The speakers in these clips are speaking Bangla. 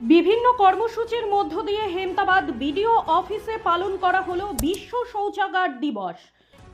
বিভিন্ন কর্মসূচির মধ্য দিয়ে হেমতাবাদ বিডিও অফিসে পালন করা হলো বিশ্ব শৌচাগার দিবস।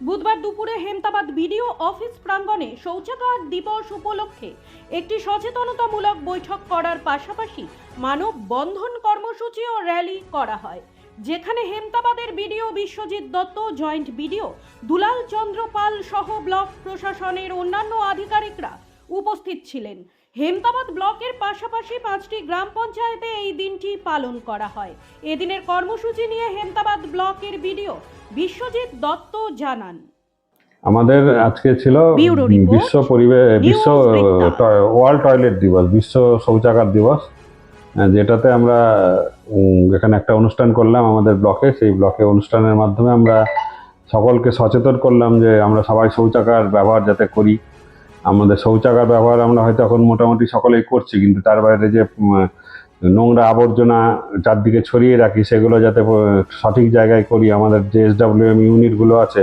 বুধবার দুপুরে হেমতাবাদ বিডিও অফিস প্রাঙ্গণে শৌচাগার দিবস উপলক্ষে একটি সচেতনতামূলক বৈঠক করার পাশাপাশি মানব বন্ধন কর্মসূচি ও র্যালি করা হয়, যেখানে হেমতাবাদের BDO Biswajit Dutta, joint BDO Dulal Chandra Pal সহ ব্লক প্রশাসনের অন্যান্য আধিকারিকরা উপস্থিত ছিলেন। হেমতাবাদ ব্লকের পাশাপাশি পাঁচটি গ্রাম পঞ্চায়েতে এই দিনটি পালন করা হয়। এদিনের কর্মসূচি নিয়ে হেমতাবাদ ব্লকের বিডিও বিশ্বজিৎ দত্ত জানান। আমাদের আজকে ছিল বিশ্ব পরিবেশ বিশ্ব। ওয়ার্ল্ড টয়লেট দিবস বিশ্ব শৌচাগার দিবস যেটাতে আমরা এখানে একটা অনুষ্ঠান করলাম আমাদের ব্লকে সেই ব্লকে অনুষ্ঠানের মাধ্যমে আমরা সকলকে সচেতন করলাম যে আমরা সবাই শৌচাগার ব্যবহার যাতে করি। আমাদের শৌচাগার ব্যবহার আমরা হয়তো এখন মোটামুটি সকলেই করছি, কিন্তু তার বাইরে যে নোংরা আবর্জনা চারদিকে ছড়িয়ে রাখি, সেগুলো যাতে সঠিক জায়গায় করি, আমাদের যে এসডাব্লিউএম ইউনিটগুলো আছে,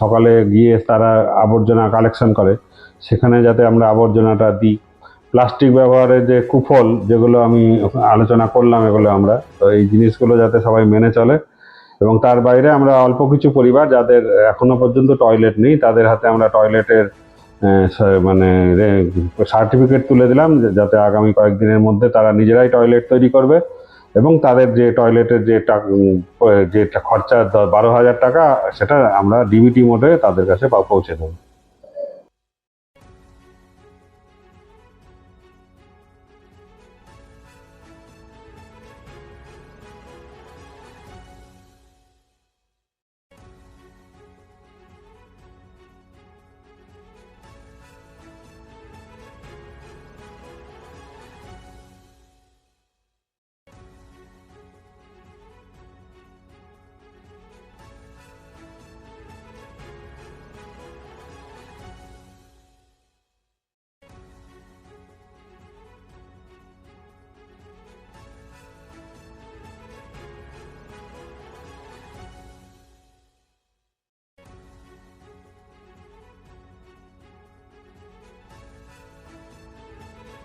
সকালে গিয়ে তারা আবর্জনা কালেকশন করে, সেখানে যাতে আমরা আবর্জনাটা দিই। প্লাস্টিক ব্যবহারের যে কুফল, যেগুলো আমি আলোচনা করলাম এগুলো আমরা, তো এই জিনিসগুলো যাতে সবাই মেনে চলে, এবং তার বাইরে আমরা অল্প কিছু পরিবার যাদের এখনও পর্যন্ত টয়লেট নেই, তাদের হাতে আমরা টয়লেটের মানে সার্টিফিকেট তুলে দিলাম যাতে আগামী কয়েকদিনের মধ্যে তারা নিজেরাই টয়লেট তৈরি করবে এবং তাদের যে টয়লেটের যে যে খরচা বারো হাজার টাকা, সেটা আমরা ডিবিটি মোডে তাদের কাছে পৌঁছে দেবো।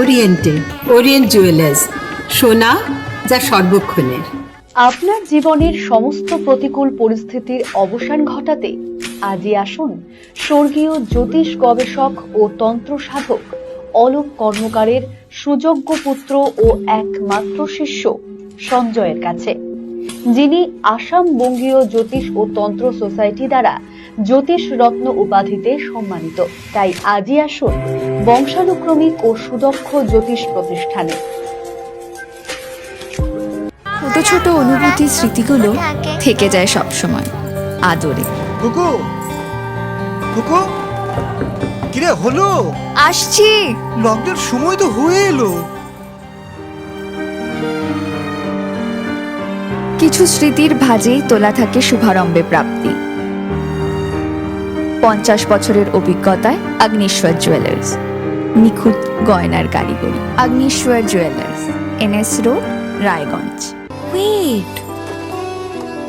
ওরিয়েন্টে ওরিয়েন্ট জুয়েলার্স সোনা যা সর্বক্ষণের। আপনার জীবনের সমস্ত প্রতিকূল পরিস্থিতির অবসান ঘটাতে আজই আসুন স্বর্গীয় জ্যোতিষ গবেষক ও তন্ত্র সাধক অলোক কর্মকারের সুযোগ্য পুত্র ও একমাত্র শিষ্য সঞ্জয়ের কাছে, যিনি আসাম বঙ্গীয় জ্যোতিষ ও তন্ত্র সোসাইটি দ্বারা জ্যোতিষ রত্ন উপাধিতে সম্মানিত। তাই আজই আসুন বংশানুক্রমিক ও সুদক্ষ জ্যোতিষ প্রতিষ্ঠানে। ছোট ছোট অনুভূতি স্মৃতিগুলো থেকে যায় সব সময়। আদরে। কুকু! কুকু! কিরে হলো? আসছি। লকডাউন সময় তো হয়ে এলো। কিছু স্মৃতির ভাজেই তোলা থাকে শুভারম্ভে প্রাপ্তি। পঞ্চাশ বছরের অভিজ্ঞতায় আগ্নেশ্বর জুয়েলার্স নিখুঁত গয়নার কারিগরি Agneshwar jewellers NS road Raiganj Wait.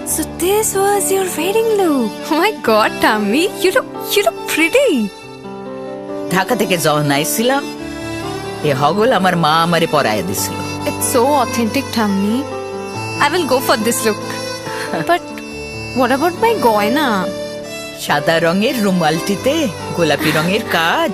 So this was your wedding look. Oh my god, Tammy, you look you look pretty. Dhaka থেকে যখন আইছিলাম এ হগল আমার মা আমারে পরায় দিছিল It's so authentic, Tammy. I will go for this look. but what about my goina? সাদা রঙের রুমালটিতে গোলাপি রঙের কাজ